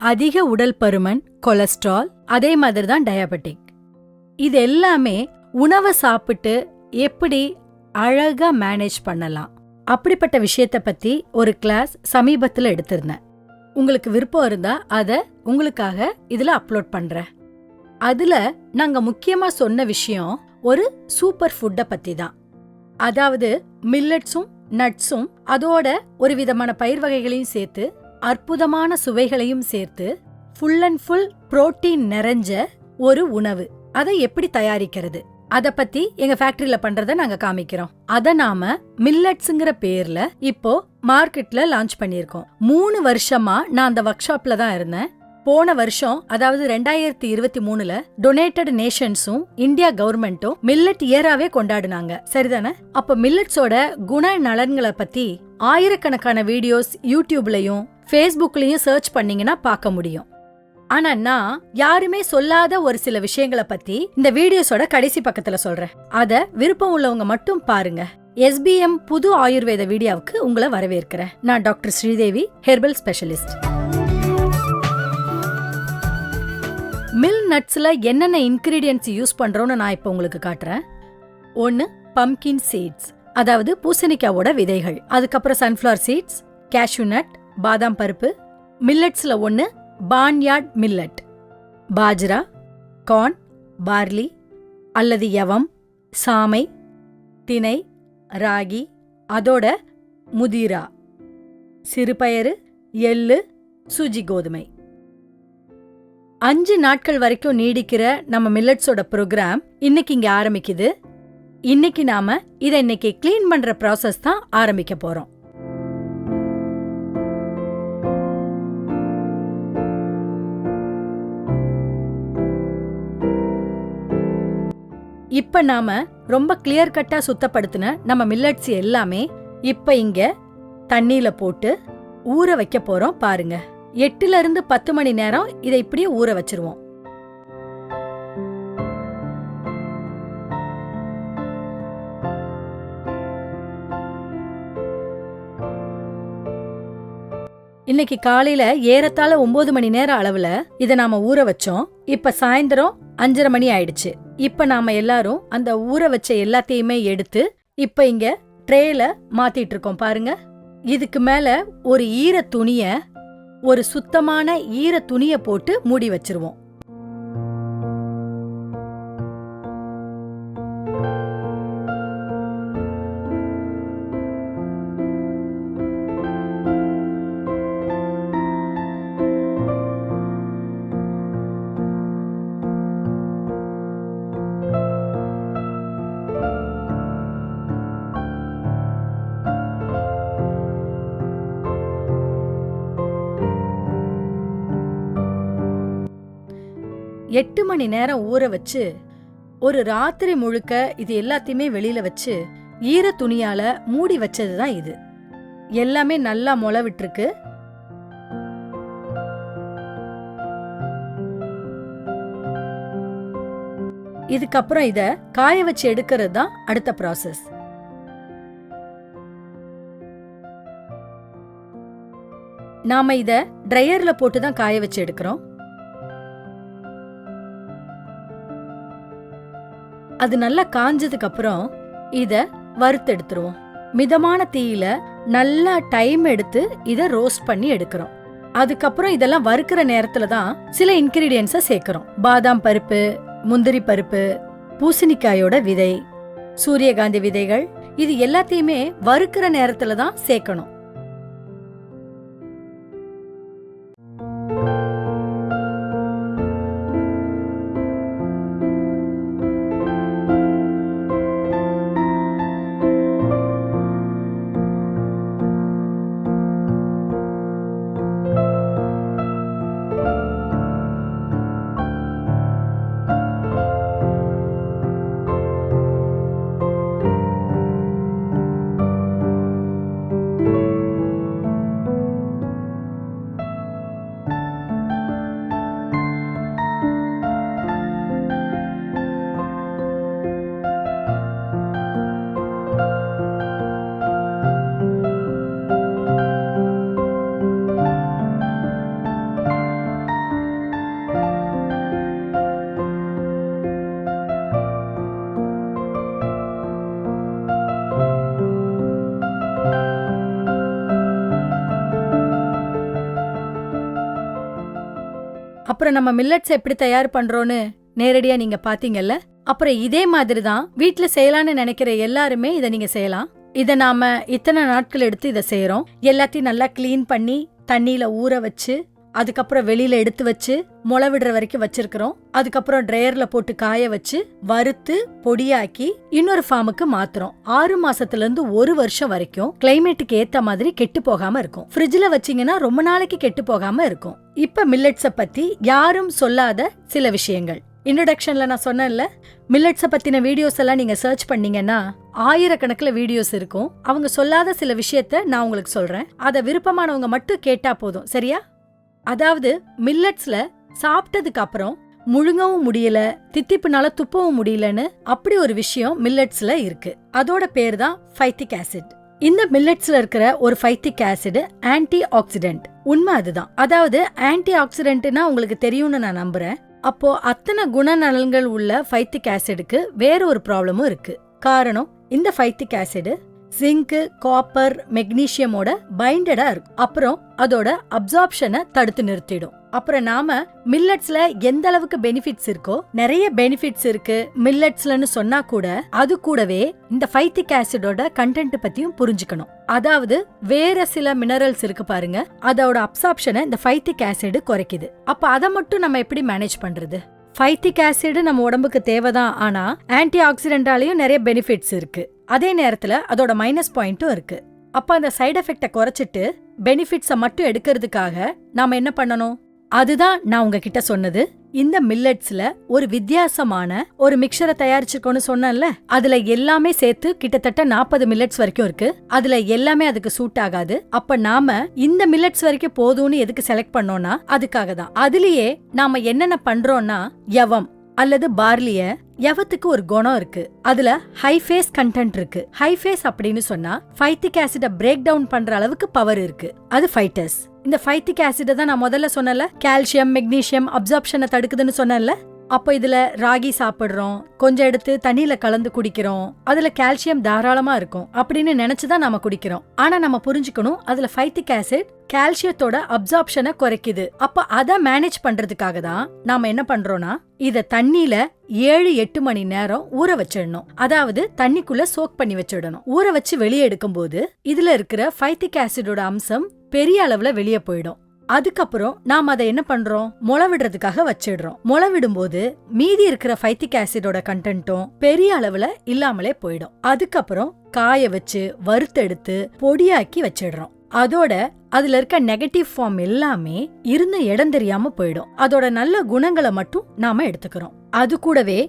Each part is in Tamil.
அதிக உடல் பருமன் கொலஸ்ட்ரால் அதே மாதிரி தான் டயபெட்டிக் இது எல்லாமே உணவை சாப்பிட்டு எப்படி அழகா மேனேஜ் பண்ணலாம். அப்படிப்பட்ட விஷயத்த பத்தி ஒரு கிளாஸ் சமீபத்துல எடுத்திருந்தேன். உங்களுக்கு விருப்பம் இருந்தா அத உங்களுக்காக இதுல அப்லோட் பண்றேன். அதுல நாங்க முக்கியமா சொன்ன விஷயம் ஒரு சூப்பர் ஃபுட்டை பத்தி தான் அதாவது மில்லட்ஸும் நட்ஸும் அதோட ஒரு விதமான பயிர் வகைகளையும் சேர்த்து அற்புதமான சுவைகளையும் சேர்த்து ஃபுல் அண்ட் ஃபுல் புரோட்டீன் நிறைஞ்ச ஒரு உணவு. அதை எப்படி தயாரிக்கிறது? அத பத்தி எங்க ஃபேக்டரியில பண்றத நாங்க காமிக்கிறோம். அத நாம மில்லட்ஸ்ங்கிற பேர்ல இப்போ மார்க்கெட்ல லான்ச் பண்ணியிருக்கோம். மூணு வருஷமா நான் அந்த ஒர்க் ஷாப்ல தான் இருந்தேன். போன வருஷம் அதாவது ரெண்டாயிரத்தி இருபத்தி மூணுல டொனேட்டட் நேஷன்ஸும் இந்தியா கவர்மெண்ட்டும் மில்லட் இயராவே கொண்டாடுனாங்க. சரிதானே? அப்ப மில்லட்ஸோட குண நலன்களை பத்தி ஆயிரக்கணக்கான வீடியோஸ் யூடியூப்லயும் ஃபேஸ்புக்லேயும் சர்ச் பண்ணீங்கன்னா பார்க்க முடியும். ஆனா நான் யாருமே சொல்லாத ஒரு சில விஷயங்களை பத்தி இந்த வீடியோஸோட கடைசி பக்கத்துல சொல்றேன். அத விருப்பம் உள்ளவங்க மட்டும் பாருங்க. எஸ்பிஎம் புது ஆயுர்வேத வீடியோவுக்கு உங்களை வரவேற்கிறேன். நான் டாக்டர் ஸ்ரீதேவி ஹெர்பல் ஸ்பெஷலிஸ்ட். மில் நட்ஸ்ல என்னென்ன இன்க்ரீடியன்ட்ஸ் யூஸ் பண்றோம்னு நான் இப்போ உங்களுக்கு காட்டுறேன். ஒன்னு பம்கின் சீட்ஸ் அதாவது பூசணிக்காவோட விதைகள். அதுக்கப்புறம் சன்ஃப்ளவர் சீட்ஸ் கேஷ்யூ நட் பாதாம் பருப்பு மில்லட்ஸில் ஒன்னு barnyard millet. Bajra corn barley அல்லது யவம் சாமை தினை ராகி அதோட முதிரா. சிறுபயறு எள்ளு சுஜி கோதுமை. அஞ்சு நாட்கள் வரைக்கும் நீடிக்கிற நம்ம மில்லட்ஸோட ப்ரோக்ராம் இன்னைக்கு இங்கே ஆரம்பிக்குது. இன்னைக்கு நாம இதை இன்னைக்கு கிளீன் பண்ற ப்ராசஸ் தான் ஆரம்பிக்க போறோம். இப்ப நாம ரொம்ப கிளியர் கட்டா சுத்தப்படுத்தின நம்ம மில்லட்ஸ் எல்லாமே இப்ப இங்க தண்ணியில போட்டு ஊற வைக்க போறோம் பாருங்க. எட்டுல இருந்து பத்து மணி நேரம் இதை இப்படியே ஊற வச்சிருவோம். இன்னைக்கு காலையில ஏறத்தாழ ஒன்பது மணி நேரம் அளவுல இதை நாம ஊற வச்சோம். இப்ப சாயந்தரம் அஞ்சரை மணி ஆயிடுச்சு. இப்ப நாம எல்லாரும் அந்த ஊற வச்ச எல்லாத்தையுமே எடுத்து இப்ப இங்க ட்ரேல மாத்திட்டு இருக்கோம் பாருங்க. இதுக்கு மேல ஒரு ஈர துணிய ஒரு சுத்தமான ஈர துணிய போட்டு மூடி வச்சிருவோம். எட்டு மணி நேரம் ஊற வச்சு ஒரு ராத்திரி முழுக்க இது எல்லாத்தையுமே வெளியில வச்சு ஈர துணியால மூடி வச்சது தான் இது. எல்லாமே நல்லா முளை விட்டுருக்கு இதுக்கப்புறம் இத காய வச்சு எடுக்கிறது தான் அடுத்த ப்ராசஸ் நாம இத ட்ரையர்ல போட்டு தான் காய வச்சு எடுக்கிறோம். அது நல்லா காஞ்சதுக்கு அப்புறம் இத வறுத்தெடுத்துருவோம். மிதமான தீயில நல்லா டைம் எடுத்து இத ரோஸ்ட் பண்ணி எடுக்கிறோம். அதுக்கப்புறம் இதெல்லாம் வறுக்கிற நேரத்துல தான் சில இன்கிரீடியன்ஸை சேர்க்கிறோம். பாதாம் பருப்பு முந்திரி பருப்பு பூசணிக்காயோட விதை சூரியகாந்தி விதைகள் இது எல்லாத்தையுமே வறுக்கிற நேரத்துல தான் சேர்க்கணும். அப்புறம் நம்ம மில்லட்ஸ் எப்படி தயார் பண்றோம்னு நேரடியா நீங்க பாத்தீங்கல்ல? அப்புறம் இதே மாதிரி தான் வீட்ல செய்யலாம்னு நினைக்கிற எல்லாருமே இதை நீங்க செய்யலாம். இதை நாம இத்தனை நாட்கள் எடுத்து இதை செய்யறோம் எல்லாத்தையும் நல்லா கிளீன் பண்ணி தண்ணியில ஊற வச்சு அதுக்கப்புறம் வெளியில எடுத்து வச்சு முளை விடுற வரைக்கும் வச்சிருக்கிறோம். அதுக்கப்புறம் ட்ரையர்ல போட்டு காய வச்சு வறுத்து பொடியாக்கி இன்னொரு ஃபார்முக்கு மாத்துறோம். ஆறு மாசத்துல இருந்து ஒரு வருஷம் வரைக்கும் கிளைமேட்டுக்கு ஏத்த மாதிரி கெட்டு போகாம இருக்கும். ஃப்ரிட்ஜ்ல வச்சீங்கன்னா ரொம்ப நாளைக்கு கெட்டு போகாம இருக்கும். இப்ப மில்லட்ஸ பத்தி யாரும் சொல்லாத சில விஷயங்கள். இன்ட்ரடக்ஷன்ல நான் சொன்னேன்ல மில்லட்ஸ பத்தின வீடியோஸ் எல்லாம் நீங்க சர்ச் பண்ணீங்கன்னா ஆயிரக்கணக்கில் வீடியோஸ் இருக்கும். அவங்க சொல்லாத சில விஷயத்த நான் உங்களுக்கு சொல்றேன். அதை விருப்பமானவங்க மட்டும் கேட்டா போதும். சரியா? அதாவது மில்லட்ஸ்ல சாப்பிட்டதுக்கு அப்புறம் முழுங்கவும் முடியல தித்திப்புனால துப்பவும் முடியலன்னு அப்படி ஒரு விஷயம் மில்லட்ஸ்ல இருக்கு. அதோட பேர் தான் ஃபைத்திக் ஆசிட் இந்த மில்லட்ஸ்ல இருக்கிற ஒரு ஃபைத்திக் ஆசிட் ஆன்டி ஆக்சிடென்ட் உண்மை அதுதான். அதாவது ஆன்டி ஆக்சிடென்ட்னா உங்களுக்கு தெரியும்னு நான் நம்புறேன். அப்போ அத்தனை குணநலன்கள் உள்ள ஃபைத்திக் ஆசிடுக்கு வேற ஒரு ப்ராப்ளமும் இருக்கு. காரணம் இந்த ஃபைத்திக் ஆசிடு ஜிங்க் காப்பர் மெக்னீசியமோட பைண்டடா இருக்கும். அப்புறம் அதோட அப்சார்ப்ஷனை தடுத்து நிறுத்திடும். அப்புறம் நாம மில்லட்ஸ்ல எந்த அளவுக்கு பெனிஃபிட்ஸ் இருக்கோ நிறைய பெனிஃபிட்ஸ் இருக்கு. மில்லட்ஸ்லன்னு சொன்னா கூட அது கூடவே இந்த ஃபைத்திக் ஆசிடோட கண்டென்ட் பத்தியும் புரிஞ்சுக்கணும். அதாவது வேற சில மினரல்ஸ் இருக்கு பாருங்க அதோட அப்சார்ப்ஷனை இந்த ஃபைத்திக் ஆசிட் குறைக்குது. அப்ப அதை மட்டும் நம்ம எப்படி மேனேஜ் பண்றது? ஃபைத்திக் ஆசிட் நம்ம உடம்புக்கு தேவைதான் ஆனா ஆன்டி ஆக்சிடென்டாலையும் நிறைய பெனிஃபிட்ஸ் இருக்கு. அதே நேரத்துல அதோட மைனஸ் பாயிண்ட்டும் இருக்கு. அப்ப அந்த சைடு எஃபெக்ட குறைச்சிட்டு பெனிஃபிட்ஸை மட்டும் எடுக்கிறதுக்காக நாம என்ன பண்ணணும்? அதுதான் நான் உங்ககிட்ட சொன்னது. இந்த மில்லட்ஸ்ல ஒரு வித்தியாசமான ஒரு மிக்சரை தயாரிச்சிருக்கோம்னு சொன்னேன்ல அதுல எல்லாமே சேர்த்து கிட்டத்தட்ட நாற்பது மில்லட்ஸ் வரைக்கும் இருக்கு. அதுல எல்லாமே அதுக்கு சூட் ஆகாது. அப்ப நாம இந்த மில்லட்ஸ் வரைக்கும் போதும்னு எதுக்கு செலக்ட் பண்ணோம்னா அதுக்காக தான் அதுலயே நாம என்னென்ன பண்றோம்னா யவம் அல்லது பார்லிய யவத்துக்கு ஒரு குணம் இருக்கு. அதுல ஹைஃபேஸ் கண்டென்ட் இருக்கு. ஹைஃபேஸ் அப்படின்னு சொன்னா ஃபைத்திக் ஆசிட பிரேக் டவுன் பண்ற அளவுக்கு பவர் இருக்கு. அது ஃபைட்டஸ் இந்த ஃபைத்திக் ஆசிட தான் நான் முதல்ல சொன்னல கால்சியம் மெக்னீசியம் அப்சார்ப்ஷனை தடுக்குதுன்னு சொன்னேன்ல அப்போ இதுல ராகி சாப்பிட்றோம் கொஞ்சம் எடுத்து தண்ணியில கலந்து குடிக்கிறோம் அதுல கால்சியம் தாராளமா இருக்கும் அப்படின்னு நினைச்சுதான் நாம குடிக்கிறோம். ஆனா நம்ம புரிஞ்சுக்கணும் அதுல ஃபைத்திக் ஆசிட் கால்சியத்தோட அப்சார்ப்ஷனை குறைக்குது. அப்ப அதை மேனேஜ் பண்றதுக்காக தான் நாம என்ன பண்றோம்னா இத தண்ணியில ஏழு எட்டு மணி நேரம் ஊற வச்சிடணும். அதாவது தண்ணிக்குள்ள சோக் பண்ணி வச்சிடணும். ஊற வச்சு வெளியே எடுக்கும்போது இதுல இருக்கிற ஃபைத்திக் ஆசிடோட அம்சம் பெரிய அளவுல வெளியே போயிடும். அதுக்கப்புறம் நாம அதை என்ன பண்றோம்? முளை விடுறதுக்காக வச்சிடுறோம். முளை விடும்போது மீதி இருக்கிற ஃபைத்திக் ஆசிடோட கண்டென்ட்டும் பெரிய அளவுல இல்லாமலே போயிடும். அதுக்கப்புறம் காய வச்சு வறுத்தெடுத்து பொடியாக்கி வச்சிடுறோம். அதோட அதுல இருக்க நெகட்டிவ் ஃபார்ம் எல்லாமே இருந்த இடம் தெரியாம போயிடும். அதோட நல்ல குணங்களை மட்டும் நாம எடுத்துக்கிறோம். அது கூடவே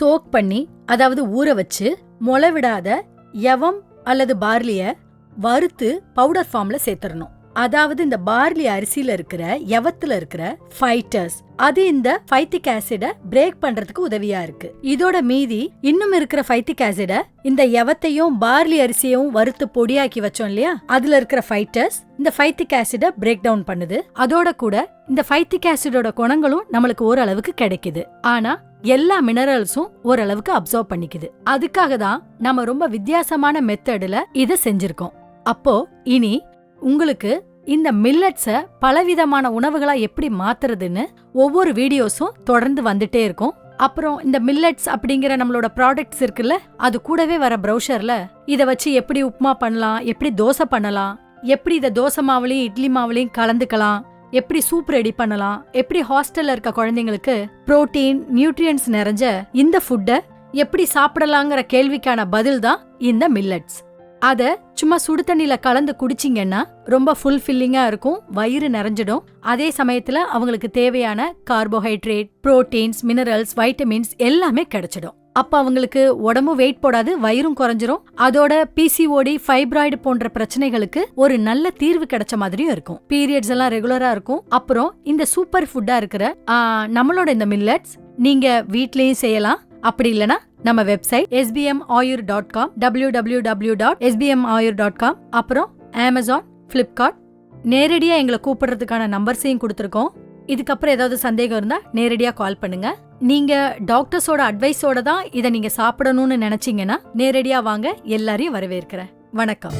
சோக் பண்ணி அதாவது ஊற வச்சு முளை விடாத யவம் அல்லது பார்லிய வறுத்து பவுடர் ஃபார்ம்ல சேர்த்துடணும். அதாவது இந்த பார்லி அரிசியில இருக்கிற யவத்துல இருக்கிற ஃபைட்டர்ஸ் அது இந்த ஃபைத்திக் ஆசிட பிரேக் பண்றதுக்கு உதவியா இருக்கு. இதோட மீதி இன்னும் இருக்கிற ஃபைத்திக் ஆசிட இந்த யவத்தையும் பார்லி அரிசியையும் வறுத்து பொடியாக்கி வச்சோம் இல்லையா? அதுல இருக்கிற ஃபைட்டர்ஸ் இந்த ஃபைத்திக் ஆசிட பிரேக் டவுன் பண்ணுது. அதோட கூட இந்த ஃபைத்திக் ஆசிடோட குணங்களும் நம்மளுக்கு ஓரளவுக்கு கிடைக்குது. ஆனா எல்லா மினரல்ஸும் ஓரளவுக்கு அப்சர்வ் பண்ணிக்குது. அதுக்காக தான் நம்ம ரொம்ப வித்தியாசமான மெத்தடுல இதை செஞ்சிருக்கோம். அப்போ இனி உங்களுக்கு இந்த மில்லட்ஸை பலவிதமான உணவுகளா எப்படி மாத்துறதுன்னு ஒவ்வொரு வீடியோஸும் தொடர்ந்து வந்துட்டே இருக்கும். அப்புறம் இந்த மில்லட்ஸ் அப்படிங்கிற நம்மளோட ப்ராடக்ட்ஸ் இருக்குல்ல அது கூடவே வர ப்ரௌஷர்ல இத வச்சு எப்படி உப்புமா பண்ணலாம் எப்படி தோசை பண்ணலாம் எப்படி இத தோசை மாவுலையும் இட்லி மாவுலையும் கலந்துக்கலாம் எப்படி சூப் ரெடி பண்ணலாம் எப்படி ஹாஸ்டல்ல இருக்க குழந்தைங்களுக்கு புரோட்டீன் நியூட்ரியன்ஸ் நிறைஞ்ச இந்த ஃபுட்டை எப்படி சாப்பிடலாங்கிற கேள்விக்கான பதில் தான் இந்த மில்லட்ஸ். அத சும்மா சுடு தண்ணியில கலந்து குடிச்சிங்கன்னா ரொம்ப ஃபுல்ஃபில்லிங்கா இருக்கும் வயிறு நிறைஞ்சிடும். அதே சமயத்துல அவங்களுக்கு தேவையான கார்போஹைட்ரேட் புரோட்டீன்ஸ் மினரல்ஸ் வைட்டமின்ஸ் எல்லாமே கிடைச்சிடும். அப்ப அவங்களுக்கு உடம்பும் வெயிட் போடாது வயிறும் குறைஞ்சிரும். அதோட பிசிஓடி ஃபைப்ராய்டு போன்ற பிரச்சனைகளுக்கு ஒரு நல்ல தீர்வு கிடைச்ச மாதிரியும் இருக்கும். பீரியட்ஸ் எல்லாம் ரெகுலரா இருக்கும். அப்புறம் இந்த சூப்பர் ஃபுட்டா இருக்கிற நம்மளோட இந்த மில்லட்ஸ் நீங்க வீட்லயும் செய்யலாம். அப்படி இல்லனா நம்ம website SPM Ayur dot com W W W dot SPM Ayur dot com அப்புறம் அமேசான் ஃப்ளிப்கார்ட் நேரடியாக எங்களை கூப்பிடுறதுக்கான நம்பர்ஸையும் கொடுத்துருக்கோம். இதுக்கப்புறம் ஏதாவது சந்தேகம் இருந்தால் நேரடியாக கால் பண்ணுங்க. நீங்க டாக்டர்ஸோட அட்வைஸோட தான் இதை நீங்க சாப்பிடணும்னு நினைச்சீங்கன்னா நேரடியாக வாங்க எல்லாரையும் வரவேற்கிறேன். வணக்கம்.